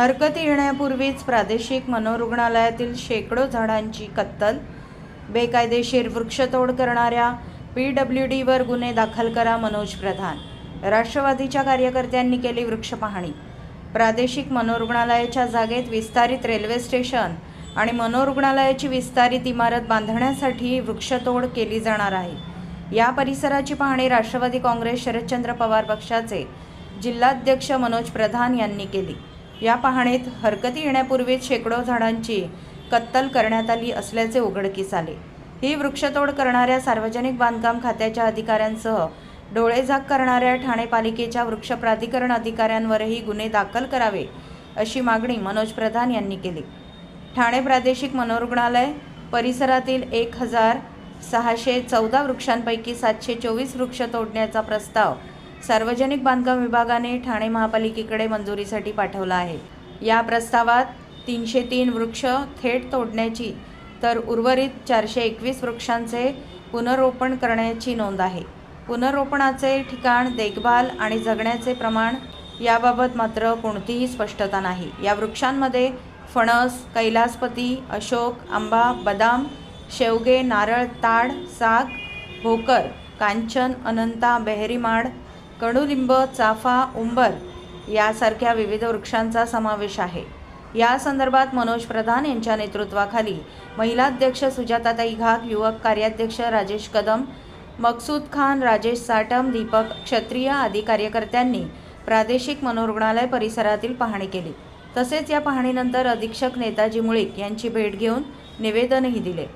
हरकत येण्यापूर्वीच प्रादेशिक मनोरुग्णालयातील शेकडो झाडांची कत्तल बेकायदेशीर वृक्षतोड करणाऱ्या पी डब्ल्यू डीवर गुन्हे दाखल करा मनोज प्रधान. राष्ट्रवादीच्या कार्यकर्त्यांनी केली वृक्षपाहणी प्रादेशिक मनोरुग्णालयाच्या जागेत विस्तारित रेल्वे स्टेशन आणि मनोरुग्णालयाची विस्तारित इमारत बांधण्यासाठी वृक्षतोड केली जाणार आहे. या परिसराची पाहणी राष्ट्रवादी काँग्रेस शरदचंद्र पवार पक्षाचे जिल्हाध्यक्ष मनोज प्रधान यांनी केली. या पाहणीत हरकती येण्यापूर्वीच शेकडो झाडांची कत्तल करण्यात आली असल्याचे उघडकीस आले. ही वृक्षतोड करणाऱ्या सार्वजनिक बांधकाम खात्याच्या अधिकाऱ्यांसह डोळेझाक करणाऱ्या ठाणे पालिकेच्या वृक्ष प्राधिकरण अधिकाऱ्यांवरही गुन्हे दाखल करावे अशी मागणी मनोज प्रधान यांनी केली. ठाणे प्रादेशिक मनोरुग्णालय परिसरातील एक हजार सहाशे चौदा वृक्षांपैकी सातशे चोवीस वृक्ष तोडण्याचा प्रस्ताव सार्वजनिक बांधकाम विभागाने ठाणे महापालिकेकडे मंजुरीसाठी पाठवला आहे. या प्रस्तावात तीनशे तीन वृक्ष थेट तोडण्याची तर उर्वरित चारशे एकवीस वृक्षांचे पुनरोपण करण्याची नोंद आहे. पुनरोपणाचे ठिकाण देखभाल आणि जगण्याचे प्रमाण याबाबत मात्र कोणतीही स्पष्टता नाही. या वृक्षांमध्ये फणस कैलासपती अशोक आंबा बदाम शेवगे नारळ ताड साग भोकर कांचन अनंता बेहरीमाड कडुलिंब चाफा उंबर यासारख्या विविध वृक्षांचा समावेश आहे. या संदर्भात मनोज प्रधान यांच्या नेतृत्वाखाली महिलाध्यक्ष सुजाताताई घाग युवक कार्याध्यक्ष राजेश कदम मकसूद खान राजेश साटम दीपक क्षत्रिय आदी कार्यकर्त्यांनी प्रादेशिक मनोरुग्णालय परिसरातील पाहणी केली. तसेच या पाहणीनंतर अधीक्षक नेताजी मुळीक यांची भेट घेऊन निवेदनही दिले.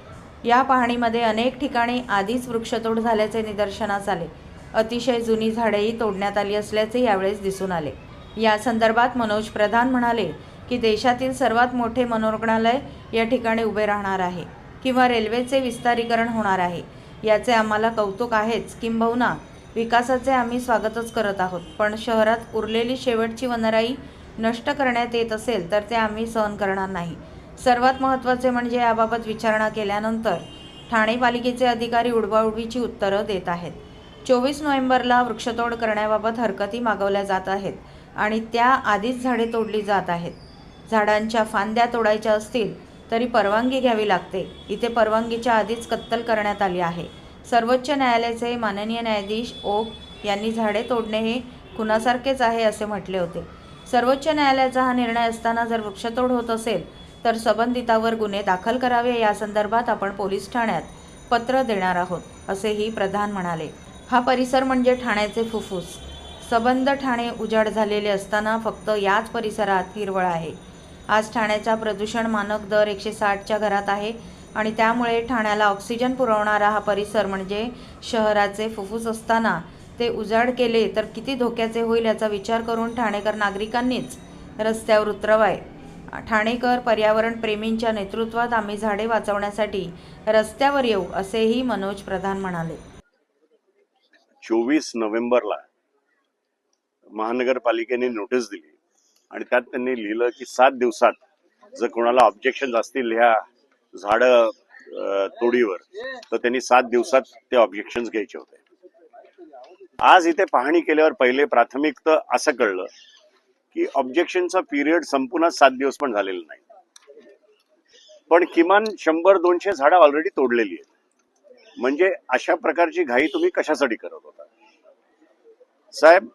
या पाहणीमध्ये अनेक ठिकाणी आधीच वृक्षतोड झाल्याचे निदर्शनास आले. अतिशय जुनी झाडेही तोडण्यात आली असल्याचे यावेळेस दिसून आले. या संदर्भात मनोज प्रधान म्हणाले की देशातील सर्वात मोठे मनोरुग्णालय या ठिकाणी उभे राहणार आहे किंवा रेल्वेचे विस्तारीकरण होणार आहे. याचे आम्हाला कौतुक आहेच. किंबहुना विकासाचे आम्ही स्वागतच करत आहोत. पण शहरात उरलेली शेवटची वनराई नष्ट करण्यात येत असेल तर ते आम्ही सहन करणार नाही. सर्वात महत्त्वाचे म्हणजे याबाबत विचारणा केल्यानंतर ठाणे पालिकेचे अधिकारी उडवाउडवीची उत्तरं देत आहेत. चोवीस नोव्हेंबरला वृक्षतोड करण्याबाबत हरकती मागवल्या जात आहेत आणि त्या आधीच झाडे तोडली जात आहेत. झाडांच्या फांद्या तोडायच्या असतील तरी परवानगी घ्यावी लागते. इथे परवानगीच्या आधीच कत्तल करण्यात आली आहे. सर्वोच्च न्यायालयाचे माननीय न्यायाधीश ओक यांनी झाडे तोडणे हे खुनासारखेच आहे असे म्हटले होते. सर्वोच्च न्यायालयाचा हा निर्णय असताना जर वृक्षतोड होत असेल तर संबंधितावर गुन्हे दाखल करावे या संदर्भात आपण पोलीस ठाण्यात पत्र देणार आहोत असेही प्रधान म्हणाले. हा परिसर म्हणजे ठाण्याचे फुफ्फुस. सबंध ठाणे उजाड झालेले असताना फक्त याच परिसरात हिरवळ आहे. आज ठाण्याचा प्रदूषण मानक दर एकशे साठच्या घरात आहे आणि त्यामुळे ठाण्याला ऑक्सिजन पुरवणारा हा परिसर म्हणजे शहराचे फुफ्फुस असताना ते उजाड केले तर किती धोक्याचे होईल याचा विचार करून ठाणेकर नागरिकांनीच रस्त्यावर उतरवाय. ठाणेकर पर्यावरण प्रेमींच्या नेतृत्वात आम्ही झाडे वाचवण्यासाठी रस्त्यावर येऊ असेही मनोज प्रधान म्हणाले. चोवीस नोव्हेंबरला महानगरपालिकेने नोटीस दिली. आणि त्यात त्यांनी लिहिलं की सात दिवसात जर कोणाला ऑब्जेक्शन असतील ह्या झाड तोडीवर तर त्यांनी सात दिवसात ते ऑब्जेक्शन घ्यायचे होते. आज इथे पाहणी केल्यावर पहिले प्राथमिक तर असं कळलं की ऑब्जेक्शनचा पिरियड संपूर्णच सात दिवस पण झालेला नाही. पण किमान शंभर दोनशे झाडं ऑलरेडी तोडलेली आहेत. म्हणजे अशा प्रकारची घाई तुम्ही कशासाठी करत होता? साहेब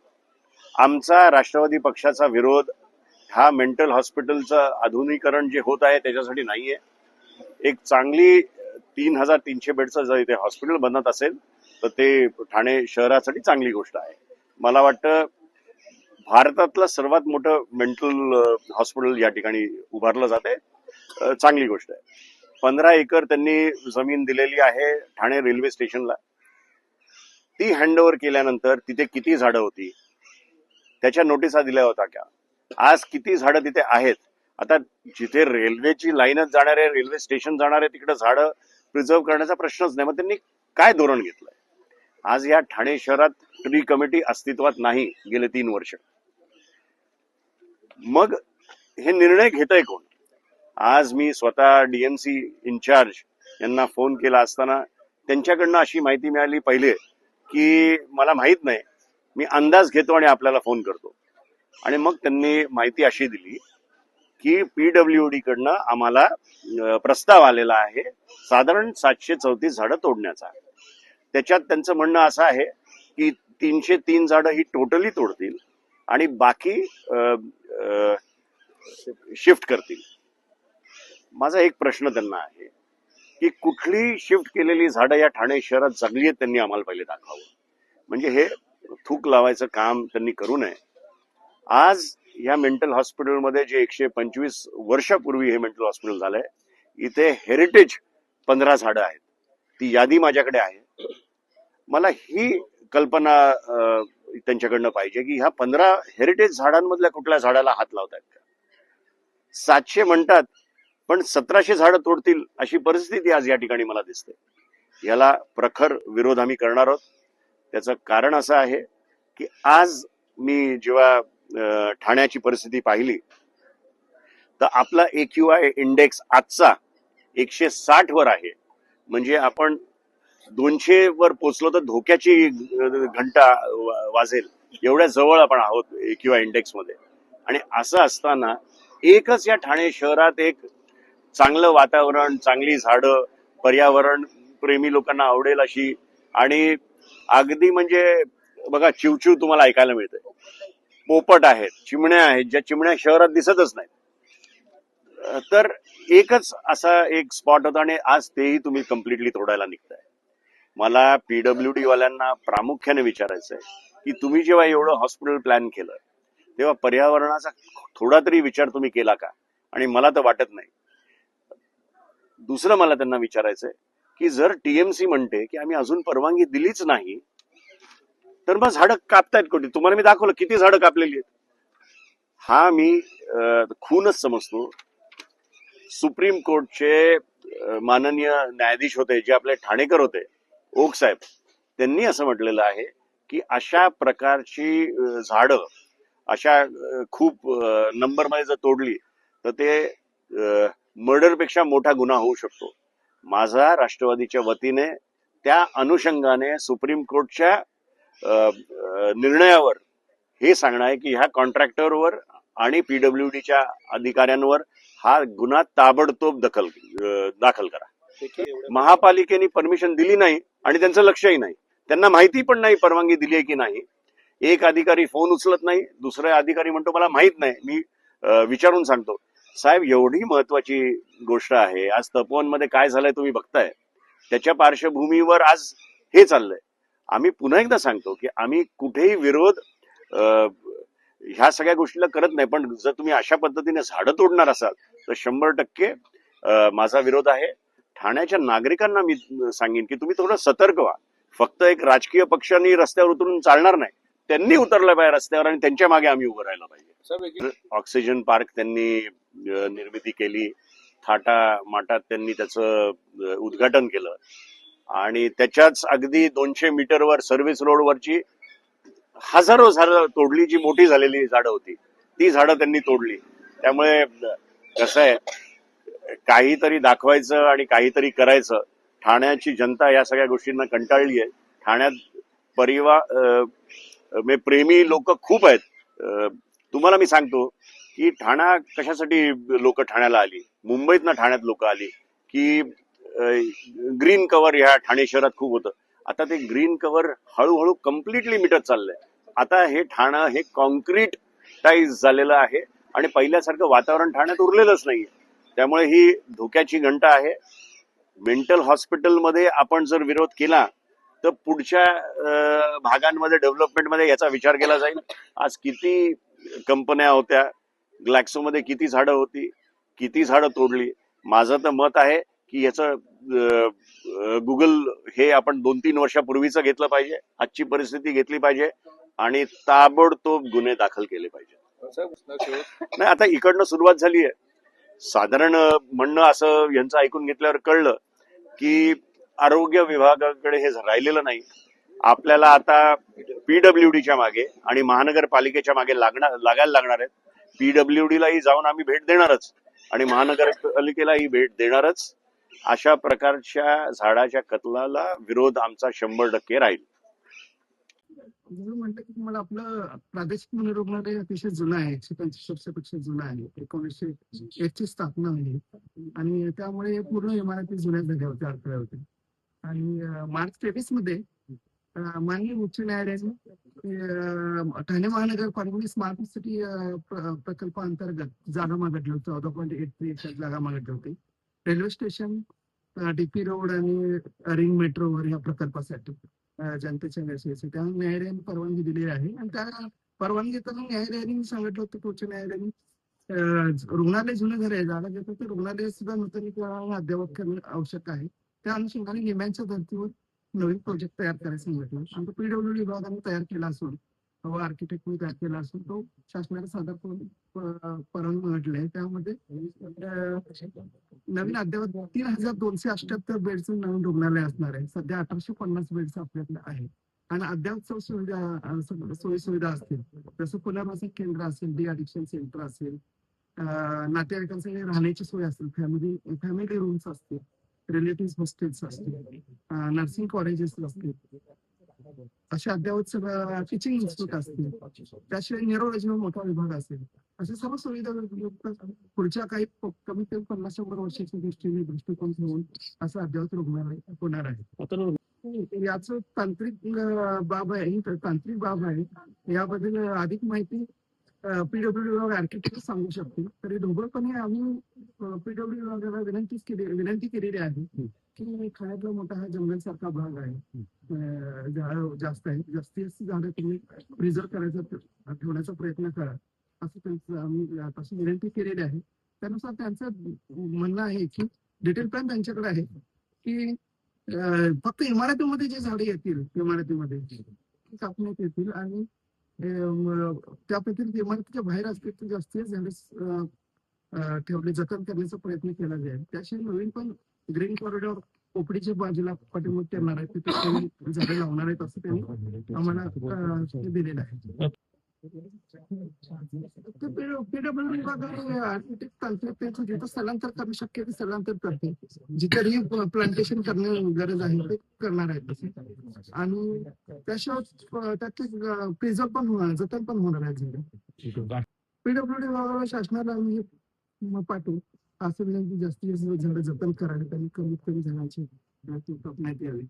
आमचा राष्ट्रवादी पक्षाचा विरोध हा मेंटल हॉस्पिटलचं आधुनिकरण जे होत आहे त्याच्यासाठी नाहीये. एक चांगली तीन हजार तीनशे बेडचं जर इथे हॉस्पिटल बनत असेल तर ते ठाणे शहरासाठी चांगली गोष्ट आहे. मला वाटतं भारतातलं सर्वात मोठं मेंटल हॉस्पिटल या ठिकाणी उभारलं जाते. आहे चांगली गोष्ट आहे. पंधरा एकर त्यांनी जमीन दिलेली आहे ठाणे रेल्वे स्टेशनला ती हँडओव्हर केल्यानंतर तिथे किती झाडं होती? त्याच्या नोटिसा दिल्या होत्या का? आज किती झाडं तिथे आहेत? आता जिथे रेल्वेची लाईनच जाणार आहे रेल्वे स्टेशन जाणार आहे तिकडे झाडं प्रिझर्व करण्याचा प्रश्नच नाही. मग त्यांनी काय धोरण घेतलंय? आज या ठाणे शहरात ट्री कमिटी अस्तित्वात नाही गेले तीन वर्ष. मग हे निर्णय घेतय कोण? आज मी स्वतः डीएमसी इन्चार्ज यांना फोन केला असताना त्यांच्याकडनं अशी माहिती मिळाली पहिले की मला माहीत नाही मी अंदाज घेतो आणि आपल्याला फोन करतो. आणि मग त्यांनी माहिती अशी दिली की पीडब्ल्यूडी कडनं आम्हाला प्रस्ताव आलेला आहे साधारण सातशे चौतीस झाडं तोडण्याचा. त्याच्यात त्यांचं म्हणणं असं आहे की तीनशे तीन झाडं ही टोटली तोडतील आणि बाकी शिफ्ट करतील. माझा एक प्रश्न त्यांना आहे की कुठली शिफ्ट केलेली झाडं या ठाणे शहरात जगली आहेत त्यांनी आम्हाला पहिले दाखवावं. म्हणजे हे थूक लावायचं काम त्यांनी करू नये. आज या मेंटल हॉस्पिटलमध्ये जे एकशे पंचवीस वर्षापूर्वी हे मेंटल हॉस्पिटल झालंय इथे हेरिटेज पंधरा झाडं आहेत. ती यादी माझ्याकडे आहे. मला ही कल्पना त्यांच्याकडनं पाहिजे की ह्या पंधरा हेरिटेज झाडांमधल्या कुठल्या झाडाला हात लावतायत का? सातशे म्हणतात पण सतराशे झाडं तोडतील अशी परिस्थिती आज या ठिकाणी मला दिसते. याला प्रखर विरोध आम्ही करणार आहोत. त्याचं कारण असं आहे की आज मी जेव्हा ठाण्याची परिस्थिती पाहिली तर आपला ए क्यू आय इंडेक्स आजचा एकशे साठ वर आहे. म्हणजे आपण दोनशे वर पोचलो तर धोक्याची घंटा वाजेल. एवढ्या जवळ आपण आहोत ए क्यू आय इंडेक्समध्ये. आणि असं असताना एकच या ठाणे शहरात एक चांगलं वातावरण चांगली झाडं पर्यावरण प्रेमी लोकांना आवडेल अशी. आणि अगदी म्हणजे बघा चिवचिव तुम्हाला ऐकायला मिळते पोपट आहेत चिमण्या आहेत ज्या चिमण्या शहरात दिसतच नाहीत. तर एकच असा एक स्पॉट होता आणि आज तेही तुम्ही कम्प्लिटली तोडायला निघताय. मला पीडब्ल्यू डी वाल्यांना प्रामुख्याने विचारायचं आहे की तुम्ही जेव्हा एवढं हॉस्पिटल प्लॅन केलं तेव्हा पर्यावरणाचा थोडा तरी विचार तुम्ही केला का? आणि मला तर वाटत नाही. दुसरं मला त्यांना विचारायचं आहे की जर टीएमसी म्हणते की आम्ही अजून परवानगी दिलीच नाही तर मग झाडं कापतायत कोणी? तुम्हाला मी दाखवलं किती झाडं कापलेली आहेत? हा मी खूनच समजतो. सुप्रीम कोर्टचे माननीय न्यायाधीश होते जे आपले ठाणेकर होते ओक साहेब त्यांनी असं म्हटलेलं आहे की अशा प्रकारची झाडं अशा खूप नंबरमध्ये जर तोडली तर ते मर्डरपेक्षा मोठा गुन्हा होऊ शकतो. माझा राष्ट्रवादीच्या वतीने त्या अनुषंगाने सुप्रीम कोर्टच्या निर्णयावर हे सांगणं आहे की ह्या कॉन्ट्रॅक्टरवर आणि पीडब्ल्यू डीच्या अधिकाऱ्यांवर हा गुन्हा ताबडतोब दखल दाखल करा. महापालिकेने परमिशन दिली नाही आणि त्यांचं लक्षही नाही. त्यांना माहिती पण नाही परवानगी दिली आहे की नाही. एक अधिकारी फोन उचलत नाही दुसरा अधिकारी म्हणतो मला माहीत नाही मी विचारून सांगतो. साहेब एवढी महत्वाची गोष्ट आहे. आज तपोवनमध्ये काय झालंय तुम्ही बघताय. त्याच्या पार्श्वभूमीवर आज हे चाललंय. आम्ही पुन्हा एकदा सांगतो की आम्ही कुठेही विरोध ह्या सगळ्या गोष्टीला करत नाही. पण जर तुम्ही अशा पद्धतीने झाडं तोडणार असाल तर शंभर टक्के माझा विरोध आहे. ठाण्याच्या नागरिकांना मी सांगेन की तुम्ही थोडं सतर्क व्हा. फक्त एक राजकीय पक्षांनी रस्त्यावर उतरून चालणार नाही. त्यांनी उतरलं पाहिजे रस्त्यावर आणि त्यांच्या मागे आम्ही उभं राहायला पाहिजे. ऑक्सिजन पार्क त्यांनी निर्मिती केली. थाटा माटात त्यांनी त्याचं उद्घाटन केलं. आणि त्याच्याच अगदी दोनशे मीटरवर सर्व्हिस रोडवरची हजारो झाडं तोडली. जी मोठी झालेली झाडं होती ती झाडं त्यांनी तोडली. त्यामुळे कसं आहे काहीतरी दाखवायचं आणि काहीतरी करायचं ठाण्याची जनता या सगळ्या गोष्टींना कंटाळली आहे. ठाण्यात परिवार म्हणजे प्रेमी लोक खूप आहेत. तुम्हाला मी सांगतो की ठाणा कशासाठी लोक ठाण्याला आली? मुंबईतनं ठाण्यात लोक आली की ग्रीन कव्हर ह्या ठाणे शहरात खूप होतं. आता ते ग्रीन कव्हर हळूहळू कम्प्लिटली मिटत चाललंय. आता हे ठाणं हे कॉन्क्रीटाईज झालेलं आहे आणि पहिल्यासारखं वातावरण ठाण्यात उरलेलंच नाहीये. त्यामुळे ही धोक्याची घंटा आहे. मेंटल हॉस्पिटलमध्ये आपण जर विरोध केला तर पुढच्या भागांमध्ये डेव्हलपमेंटमध्ये याचा विचार केला जाईल. आज किती कंपन्या होत्या ग्लॅक्सोमध्ये किती झाडं होती किती झाडं तोडली? माझं तर मत आहे की याचं गुगल हे आपण दोन तीन वर्षापूर्वीचं घेतलं पाहिजे आजची परिस्थिती घेतली पाहिजे आणि ताबडतोब गुन्हे दाखल केले पाहिजे. नाही आता इकडनं सुरुवात झाली आहे. साधारण म्हणणं असं यांचं ऐकून घेतल्यावर कळलं की आरोग्य विभागाकडे हे राहिलेलं नाही. आपल्याला आता पीडब्ल्यू डीच्या मागे आणि महानगरपालिकेच्या मागे लागणार लागायला लागणार आहेत. पीडब्ल्यूडीलाही जाऊन आम्ही भेट देणारच आणि महानगरपालिकेलाही भेट देणारच. अशा प्रकारच्या झाडाच्या कत्लाला विरोध आमचा शंभर टक्के राहील. जसं की तुम्हाला आपलं प्रादेशिक मनोरुग्णालय अतिशय जुनं आहे एकशे पंचवीस वर्षापेक्षा जुनं आहे एकोणीसशे एकची स्थापना आहे आणि त्यामुळे पूर्ण इमारती जुन्या झाल्या होत्या अडथळ्या होत्या. आणि मार्च तेवीसमध्ये माननीय उच्च न्यायालयाने ठाणे महानगर महानगरपालिकेने स्मार्ट सिटी अं, प्रकल्पाअंतर्गत जागा मागितली होती. चौदा पॉईंट एट थ्री एकर जागा मागितली होती. रेल्वे स्टेशन डीपी रोड आणि रिंग मेट्रोवर या प्रकल्पासाठी जनतेच्या व्यवसायाची त्या न्यायालयाने परवानगी दिलेली आहे. आणि त्या परवानगी तर न्यायालयाने सांगितलं होतं उच्च न्यायालयाने रुग्णालय जुनं घर आहे जागा घेतात ते रुग्णालय सुद्धा नूतनीकरण आणि अद्ययावत करणे आवश्यक आहे. त्या अनुषंगाने निम्यांच्या धर्तीवर नवीन प्रोजेक्ट तयार करायचं म्हटलं. आणि पीडब्ल्यू विभागाने तयार केला असून व आर्किटेक्टने तयार केला असून तो शासनाला सादर करून परवानगी त्यामध्ये नवीन अद्ययावत तीन हजार दोनशे अठ्याहत्तर बेडचं नवीन रुग्णालय असणार आहे. सध्या अठराशे पन्नास बेड्स आपल्याकडे आहे आणि अद्याप सुविधा सोयी सुविधा असतील. जसं पुनर्वासन केंद्र असेल डी अडिक्शन सेंटर असेल नातेवाईकांसाठी राहण्याची सोय असेल फॅमिली फॅमिली रूम्स असतील रिलेटिव्ह हॉस्टेल्स असतील. नर्सिंग कॉलेजेस असतील. असे अद्ययावत सगळं टीचिंग इन्स्टिट्यूट असतील त्याशिवाय न्यूरोलॉजी मोठा विभाग असेल. अशा सर्व सुविधा पुढच्या काही कमीत कमी पन्नास शंभर वर्षाच्या दृष्टीने दृष्टिकोन घेऊन असं अद्ययावत रुग्णालय होणार आहे. याच तांत्रिक बाब आहे. ही तांत्रिक बाब आहे. याबद्दल अधिक माहिती पीडब्ल्यू विभाग आर्किटेक्ट सांगू शकतील. तरी ढोबळपणे आम्ही पीडब्ल्यू विभागाला विनंती केली विनंती केलेली आहे. की खाण्यातला मोठा हा जंगल सारखा भाग आहे. झाडं जास्त आहे जास्तीत जास्त झाडं तुम्ही प्रिझर्व करायचा ठेवण्याचा प्रयत्न करा. असं त्यांचं आम्ही विनंती केलेली आहे. त्यानुसार त्यांचं म्हणणं आहे की डिटेल प्लॅन त्यांच्याकडे आहे की फक्त इमारतीमध्ये जे झाडे येतील इमारतीमध्ये ती कापण्यात येतील आणि त्यापैकी इमारतीच्या बाहेर असतील ते जास्तीत जास्त झाडे ठेवले जतन करण्याचा प्रयत्न केला जाईल. त्याशिवाय नवीन पण ग्रीन कॉरिडॉर पोपडीच्या बाजूला पाठीमागे करणार आहे तिथे त्यांनी झाडे लावणार आहेत असं त्यांनी आम्हाला दिलेलं आहे. पीडब्ल्यू विभागाने आर्किटेक्ट तांत्रिक जिथं स्थलांतर करणं शक्य ते स्थलांतर करते जिथे री प्लांटेशन करणे गरज आहे ते करणार आहेत. आणि त्याशिवाय त्यातले प्रिझर्व पण होणार जतन पण होणार आहे. पीडब्ल्यूडी विभागाला शासनाला आम्ही पाठवू. असं विनंती जास्तीत जास्त झाडं जतन करावीत आणि कमीत कमी झाडांची कापण्यात यावी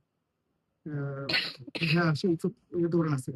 ह्या असे धोरण असेल.